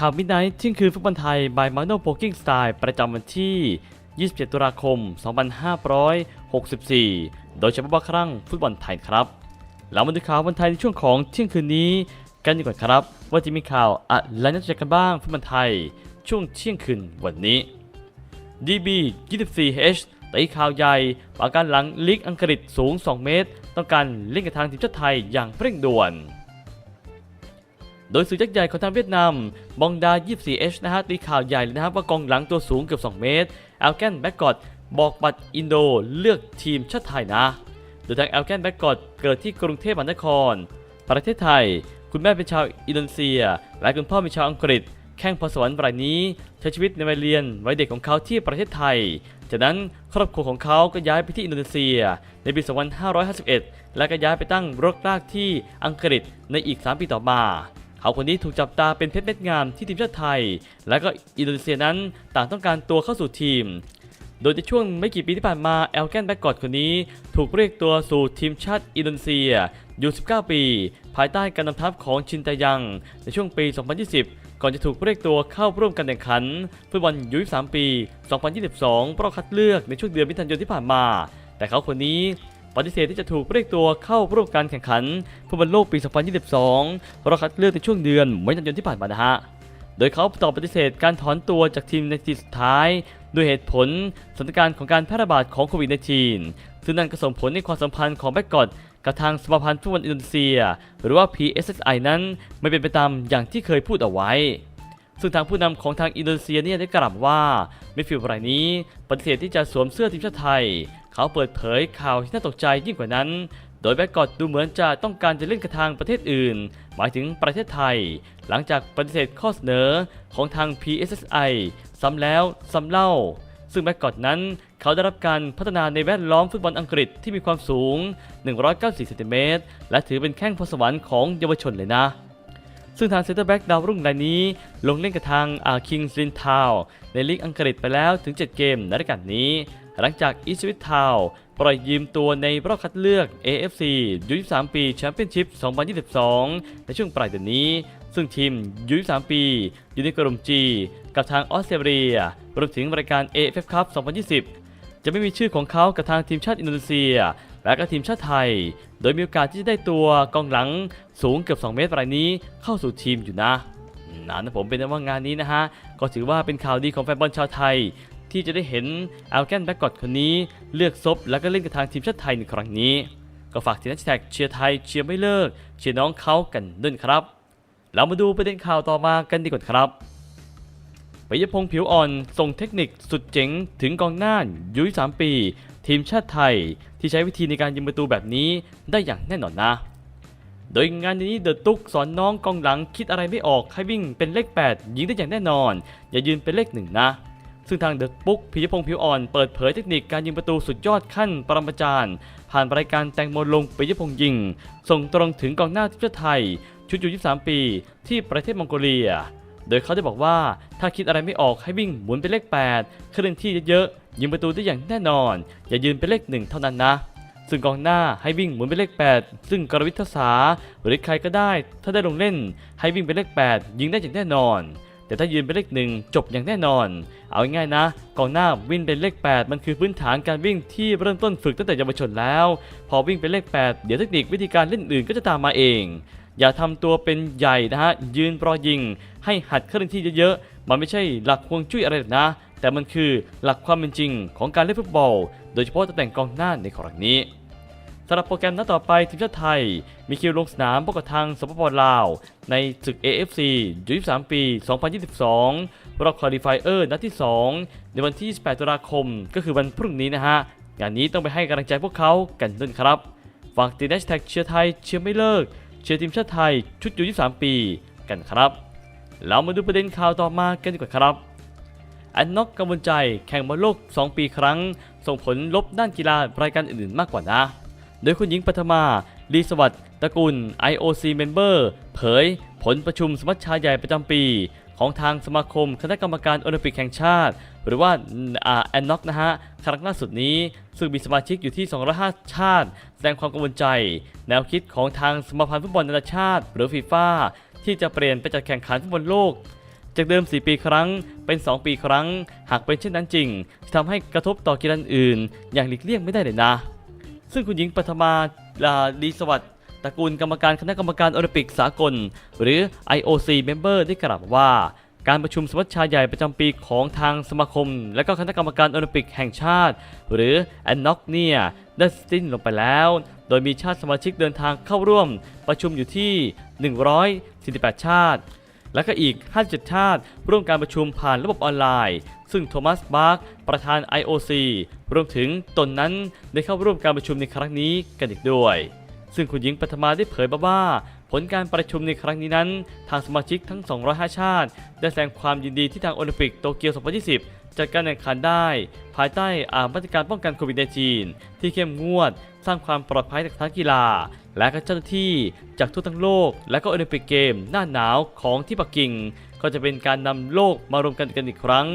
ข่าวมิดไนท์ที่คือฟุตบอลไทย by m a n o p o k i n g Style ประจำวันที่ 27 ตุลาคม 2564 โดยเฉพาะครั้งฟุตบอลไทยครับเรามาดูข่าวบอลไทยในช่วงของเที่ยงคืนนี้ กันดีกว่าครับ ว่าจะมีข่าวอะไรน่าจกันบ้างฟุตบอลไทย ช่วงเที่ยงคืนวันนี้ DB 24H ตีข่าวใหญ่ปาการหลังลีกอังกฤษสูง 2 เมตร ต้องการเล่นกับทางทีมชาติไทยอย่างเร่งด่วน โดยสื่อยักษ์ใหญ่ของทางเวียดนาม บองดา 24H นะฮะตีข่าวใหญ่เลยนะครับว่ากองหลังตัวสูงเกือบ 2 เมตรแอลแกนแบ็กกอดบอกบัตรอินโดเลือกทีมชาติไทยนะ โดยทางแอลแกนแบ็กกอดเกิดที่กรุงเทพมหานคร ประเทศไทย คุณแม่เป็นชาวอินโดนีเซีย และคุณพ่อเป็นชาวอังกฤษ แข้งพรสวรรค์รายนี้ใช้ชีวิตในวัยเรียนวัยเด็กของเขาที่ประเทศไทย จากนั้นครอบครัวของเขาก็ย้ายไปที่อินโดนีเซีย ในปี 2551 และก็ย้ายไปตั้งรกรากที่อังกฤษในอีก 3 ปีต่อมา เขาคนนี้ถูกจับตาเป็นเพชรเม็ดงามที่ทีมชาติไทย และก็อินโดนีเซียนั้นต่างต้องการตัวเข้าสู่ทีม โดยในช่วงไม่กี่ปีที่ผ่านมาแอลแกนแบ็กกอดคนนี้ ถูกเรียกตัวสู่ทีมชาติอินโดนีเซียอยู่ 19 ปี ภายใต้การนำทัพของชินตายัง ในช่วงปี 2020 ก่อนจะถูกเรียกตัวเข้าร่วมการแข่งขันฟุตบอลยู23 ปี 2022รอบคัดเลือกในช่วงเดือนมิถุนายนที่ผ่านมา แต่เขาคนนี้ ปฏิเสธที่จะถูกเรียกตัวเข้าร่วมการแข่งขันฟุตบอลโลกปี 2022รอบคัดเลือกในช่วงเดือนมิถุนายนที่ผ่านมานะฮะโดยเขาตอบปฏิเสธการถอนตัวจากทีมในทีสุดท้าย ด้วยเหตุผลสถานการณ์ของการแพร่ระบาดของโควิด -19 ซึ่งนั่นก็ส่งผลในความสัมพันธ์ของแบ็กกอดกับทางสมาพันธ์ฟุตบอลอินโดนีเซีย หรือว่า PSSI นั้นไม่เป็นไปตามอย่างที่เคยพูดเอาไว้ ซึ่งทางผู้นำของทางอินโดนีเซียเนี่ยได้กล่าวว่ามิดฟิลรายนี้ปฏิเสธที่จะสวมเสื้อทีมชาติไทย เขาเปิดเผยข่าวที่น่าตกใจยิ่งกว่านั้น โดยแบ็กกอดดูเหมือนจะต้องการจะเล่นกับทางประเทศอื่น หมายถึงประเทศไทย หลังจากปฏิเสธข้อเสนอของทาง PSSI ซ้ำแล้วซ้ำเล่า ซึ่งแบ็กกอดนั้นเขาได้รับการพัฒนาในแวดล้อมฟุตบอลอังกฤษที่มีความสูง 194เซนติเมตรและถือเป็นแข้งพรสวรรค์ของเยาวชนเลยนะซึ่งทางเซนเตอร์แบ็กดาวรุ่งรายนี้ ลงเล่นกับทางอาคิงซินทาวในลีกอังกฤษไปแล้วถึง 7 เกมในรายการนี้ หลังจากอีสวิตทาวปล่อยยืมตัวในรอบคัดเลือก AFC ยู23ปีแชมเปี้ยนชิพ 2022 ในช่วงปลายเดือนนี้ ซึ่งทีมยู23ปี อยู่ในกลุ่ม G กับทางออสเตรเลียรวมถึงรายการ AFF Cup 2020 จะไม่มีชื่อของเขากับทางทีมชาติอินโดนีเซีย และก็ทีมชาติไทย โดยมีโอกาสที่จะได้ตัวกองหลังสูงเกือบ 2 เมตรรายนี้เข้าสู่ทีมอยู่นะนะนะผมเป็นว่างานนี้นะฮะ ก็ถือว่าเป็นข่าวดีของแฟนบอลชาวไทย ที่จะได้เห็นอัลแกนแบ็กกอดคนนี้เลือกซบแล้วก็เล่นกับทางทีมชาติไทยในครั้งนี้ ก็ฝากทีมนักแท็กเชียร์ไทยเชียร์ไม่เลิก เชียร์น้องเขากันด้วยครับ เรามาดูประเด็นข่าวต่อมากันดีกว่าครับปิยพงษ์ผิวอ่อนส่งเทคนิคสุดเจ๋งถึงกองหน้ายุ้ย3 ปี ทีมชาติไทย ที่ใช้วิธีในการยิงประตูแบบนี้ได้อย่างแน่นอนนะ โดยงานนี้เดอะตุ๊กสอนน้องกองหลังคิดอะไรไม่ออกให้วิ่งเป็นเลข 8 ยิงได้อย่างแน่นอน อย่ายืนเป็นเลขหนึ่งนะ ซึ่งทางเดอะปุ๊กพิยพงษ์ผิวอ่อนเปิดเผยเทคนิคการยิงประตูสุดยอดขั้นปรมาจารย์ ผ่านรายการแตงโมลงปิยพงษ์ยิง ส่งตรงถึงกองหน้าทีมชาติไทย ชุดอยู่23 ปี ที่ประเทศมองโกเลีย โดยเขาได้บอกว่าถ้าคิดอะไรไม่ออกให้วิ่งหมุนเป็นเลข 8 เคลื่อนที่เยอะๆยิงประตูได้อย่างแน่นอน อย่ายืนเป็นเลขหนึ่งเท่านั้นนะซึ่งกองหน้าให้วิ่งหมุนเป็นเลข 8 ซึ่งกรวิทยาศาหรือใครก็ได้ ถ้าได้ลงเล่น ให้วิ่งเป็นเลข 8 ยิงได้อย่างแน่นอน แต่ถ้ายืนเป็นเลขหนึ่งจบอย่างแน่นอน เอาง่ายๆนะกองหน้าวิ่งเป็นเลข 8 มันคือพื้นฐานการวิ่งที่เริ่มต้นฝึกตั้งแต่เยาวชนแล้ว พอวิ่งเป็นเลข 8 เดี๋ยวเทคนิควิธีการเล่นอื่นก็จะตามมาเอง อย่าทำตัวเป็นใหญ่นะฮะยืนรอยิง ให้หัดเคลื่อนที่เยอะๆมันไม่ใช่หลักฮวงจุ้ยอะไรนะ แต่มันคือหลักความเป็นจริงของการเล่นฟุตบอล โดยเฉพาะตำแหน่งกองหน้าในครั้งนี้ สำหรับโปรแกรมนัดต่อไปทีมชาติไทย มีคิวลงสนามพบกับทางสปปลาว ในศึก AFC 23 ปี 2022 รอบคอลิฟายเออร์นัดที่ 2 ในวันที่ 28 ตุลาคม ก็คือวันพรุ่งนี้นะฮะ งานนี้ต้องไปให้กำลังใจพวกเขากันด้วยครับ ฝากติดแฮชแท็กเชียร์ไทยเชียร์ไม่เลิก เชียร์ทีมชาติไทยชุดยู23 ปีกันครับ เรามาดูประเด็นข่าวต่อมากันดีกว่าครับอันนอกกังวลใจแข่งบอลโลก 2 ปีครั้ง ส่งผลลบด้านกีฬารายการอื่นๆมากกว่านะ โดยคุณหญิงปฐมาลีสวัสดิ์ตระกูล IOC Member เผย ผลประชุมสมัชชาใหญ่ประจำปี ของทางสมาคมคณะกรรมการโอลิมปิกแห่งชาติ หรือว่าอ่าแอนน็อกนะฮะ ครั้งล่าสุดนี้ ซึ่งมีสมาชิกอยู่ที่ 205 ชาติ แสดงความกังวลใจ แนวคิดของทางสมาพันธ์ฟุตบอลนานาชาติ หรือฟีฟ่าที่จะเปลี่ยนไปจัดแข่งขันฟุตบอลโลกจากเดิม 4 ปีครั้ง เป็น 2 ปีครั้ง หากเป็นเช่นนั้นจริง จะทำให้กระทบต่อกีฬาอื่น อย่างหลีกเลี่ยงไม่ได้เลยนะ ซึ่งคุณหญิงปฐมาลาดีสวัสดิ์ตระกูลกรรมการคณะกรรมการโอลิมปิกสากล หรือ IOC Member ได้กล่าวว่าการประชุมสมัชชาใหญ่ประจำปีของทางสมาคม และก็คณะกรรมการโอลิมปิกแห่งชาติ หรือ a n o c เนี่ยได้สิ้นลงไปแล้ว โดยมีชาติสมาชิกเดินทางเข้าร่วมประชุมอยู่ที่ 148 ชาติ และก็อีก 57 ชาติ ร่วมการประชุมผ่านระบบออนไลน์ ซึ่งโทมัส บาร์ก ประธาน IOC รวมถึงตนนั้นได้เข้าร่วมการประชุมในครั้งนี้กันอีกด้วย ซึ่งคุณหญิงปฐมาได้เผยมาว่า ผลการประชุมในครั้งนี้นั้น ทางสมาชิกทั้ง 205 ชาติ ได้แสดงความยินดีที่ทางโอลิมปิกโตเกียว 2020 จัดการแข่งขันได้ ภายใต้อามาตรการป้องกันโควิด -19 ที่เข้มงวด สร้างความปลอดภัยจากทั้งกีฬา และก็เจ้าหน้าที่จากทั่วทั้งโลก และก็โอลิมปิกเกมหน้าหนาวของที่ปักกิ่ง ก็จะเป็นการนำโลกมารวมกันกันอีกครั้ง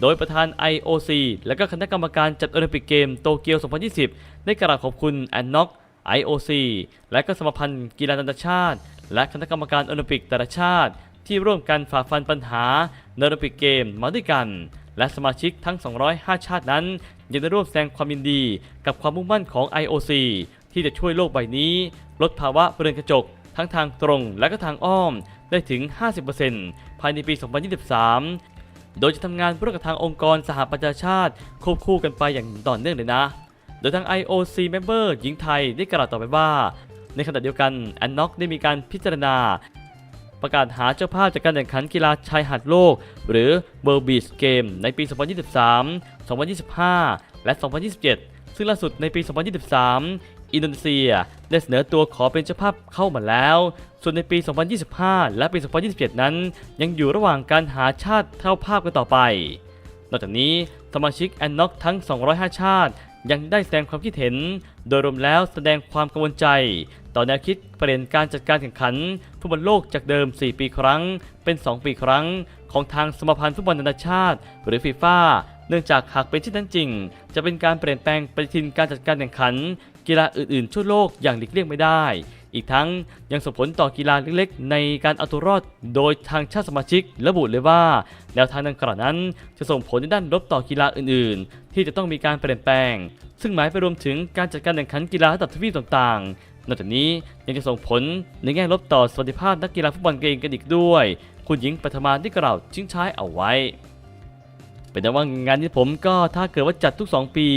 โดยประธาน IOC และก็คณะกรรมการจัดโอลิมปิกเกมโตเกียว 2020 ได้กราบขอบคุณแอนน็อก IOC และก็สมาพันธ์กีฬานานาชาติ และคณะกรรมการโอลิมปิกแต่ละชาติ ที่ร่วมกันฝ่าฟันปัญหาในโอลิมปิกเกมมาด้วยกัน และสมาชิกทั้ง 205 ชาตินั้นยังได้ร่วมแสดงความยินดีกับความมุ่งมั่นของ IOC ที่จะช่วยโลกใบนี้ ลดภาวะเรือนกระจก ทั้งทางตรงและก็ทางอ้อมได้ถึง 50%ภายในปี 2023 โดยจะทำงานร่วมกับทางองค์กรสหประชาชาติควบคู่กันไปอย่างต่อเนื่องเลยนะ โดยทาง IOC Member หญิงไทยได้กล่าวต่อไปว่า ในขณะเดียวกันแอนน็อกได้มีการพิจารณา ประกาศหาเจ้าภาพจากการแข่งขันกีฬาชายหาดโลก หรือ World Beach Game ในปี 2023 2025 และ 2027 ซึ่งล่าสุดในปี 2023 อินโดนีเซียได้เสนอตัวขอเป็นเจ้าภาพเข้ามาแล้ว ส่วนในปี 2025 และปี 2027 นั้น ยังอยู่ระหว่างการหาชาติเท่าภาพกันต่อไป นอกจากนี้สมาชิกแอนน็อกทั้ง 205 ชาติ ยังได้แสดงความคิดเห็น โดยรวมแล้วแสดงความกังวลใจ ต่อแนวคิดเปลี่ยนการจัดการแข่งขันฟุตบอลโลกจากเดิม 4 ปีครั้ง เป็น 2 ปีครั้ง ของทางสมาพันธ์ฟุตบอลนานาชาติ หรือฟีฟ่าเนื่องจากหากเป็นเช่นนั้นจริง จะเป็นการเปลี่ยนแปลงปฏิทินการจัดการแข่งขัน กีฬาอื่นๆ ทั่วโลกอย่างหลีกเลี่ยงไม่ได้ อีกทั้งยังส่งผลต่อกีฬาเล็กๆ ในการเอาตัวรอดโดยทางชาติสมาชิกระบุเลยว่า แนวทางดังกล่าวนั้นจะส่งผลในด้านลบต่อกีฬาอื่น ๆ ที่จะต้องมีการเปลี่ยนแปลง ซึ่งหมายไปรวมถึงการจัดการแข่งขันกีฬาระดับทวีปต่างๆ นอกจากนี้ยังจะส่งผลในแง่ลบต่อสวัสดิภาพนักกีฬาฟุตบอลเองกันอีกด้วย คุณหญิงปฐมาได้กล่าวทิ้งท้ายเอาไว้ เป็นแต่ว่างานนี้ผมก็ถ้าเกิดว่าจัดทุก 2 ปี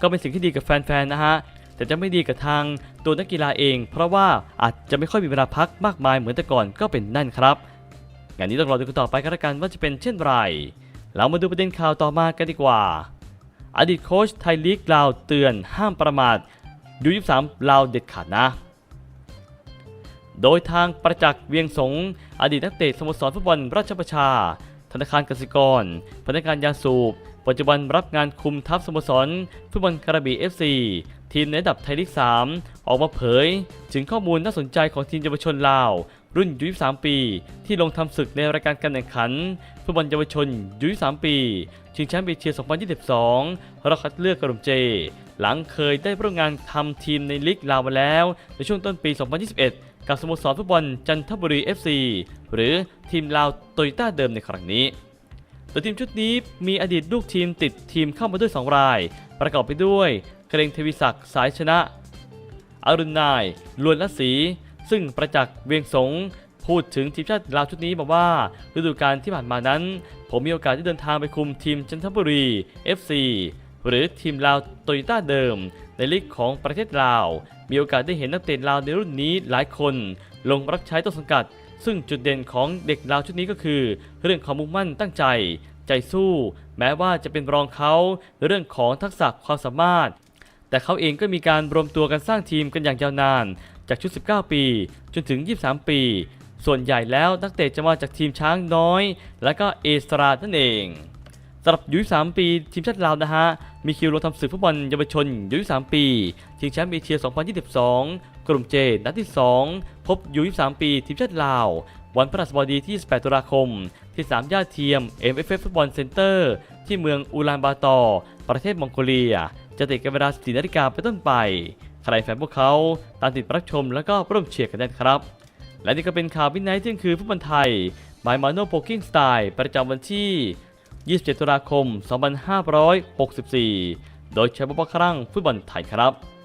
ก็เป็นสิ่งที่ดีกับแฟนๆนะฮะ แต่จะไม่ดีกับทางตัวนักกีฬาเอง เพราะว่าอาจจะไม่ค่อยมีเวลาพักมากมายเหมือนแต่ก่อนก็เป็นนั่นครับงานนี้ต้องรอดูกันต่อไปกันละกันว่าจะเป็นเช่นไร เรามาดูประเด็นข่าวต่อมากันดีกว่า อดีตโค้ชไทยลีกลาวเตือนห้ามประมาทยู23ลาวเด็ดขาดนะ โดยทางประจักษ์เวียงสง อดีตนักเตะสโมสรฟุตบอลราชประชา ธนาคารกสิกร พนักงานยาสูบ ปัจจุบันรับงานคุมทัพสโมสรฟุตบอลกระบี่ FC ทีมในระดับไทยลีก 3 ออกมาเผย ถึงข้อมูลน่าสนใจของทีมเยาวชนลาว รุ่นยู23 ปี ที่ลงทำศึกในรายการการแข่งขันฟุตบอลเยาวชนยู23 ปีชิงแชมป์เอเชีย 2022รอบคัดเลือกกลุ่มเจ หลังเคยได้ร่วมงานทำทีมในลีกลาวมาแล้ว ในช่วงต้นปี 2021 กับสโมสรฟุตบอลจันทบุรี FC หรือทีมลาวโตโยต้าเดิมในครั้งนี้โดยทีมชุดนี้มีอดีตลูกทีมติดทีมเข้ามาด้วย 2 ราย ประกอบไปด้วย เกรงเทวิศักดิ์สายชนะ อรุณนายลวนละศรีซึ่งประจักษ์เวียงสงพูดถึงทีมชาติลาวชุดนี้บอกว่าฤดูกาลที่ผ่านมานั้น ผมมีโอกาสได้เดินทางไปคุมทีมจันทบุรี FC หรือทีมลาวโตโยต้าเดิม ในลีกของประเทศลาว มีโอกาสได้เห็นนักเตะลาวในรุ่นนี้หลายคน ลงรับใช้ต้นสังกัด ซึ่งจุดเด่นของเด็กลาวชุดนี้ก็คือ เรื่องของมุ่งมั่นตั้งใจ ใจสู้ แม้ว่าจะเป็นรองเขาในเรื่องของทักษะความสามารถ แต่เขาเองก็มีการรวมตัวกันสร้างทีมกันอย่างยาวนาน จากชุด 19 ปี จนถึง 23 ปี ส่วนใหญ่แล้วนักเตะจะมาจากทีมช้างน้อย และก็เอสตรานั่นเองสำหรับยู23ปี ทีมชาติลาวนะฮะ มีคิวลงทำศึกฟุตบอลเยาวชนยู23ปีชิงแชมป์เอเชีย 2022 กลุ่มเจนัดที่ 2 พบยู23ปี ทีมชาติลาว วันพฤหัสบดีที่28ตุลาคม ที่สามย่าเทียม MFF ฟุตบอลเซ็นเตอร์ ที่เมืองอูลานบาตอร์ ประเทศมองโกเลีย จะติดกันเวลา4นาฬิกาเป็นต้นไป ใครแฟนพวกเขาตามติดรับชมแล้วก็ร่วมเชียร์กันได้ครับ และนี่ก็เป็นข่าววินัยเที่ยงคืนฟุตบอลไทยมายมาโนโปกิ้งสไตล์ประจำวันที่ 27 ตุลาคม 2564 โดยใช้บอลครั้งฟุตบอลไทยครับ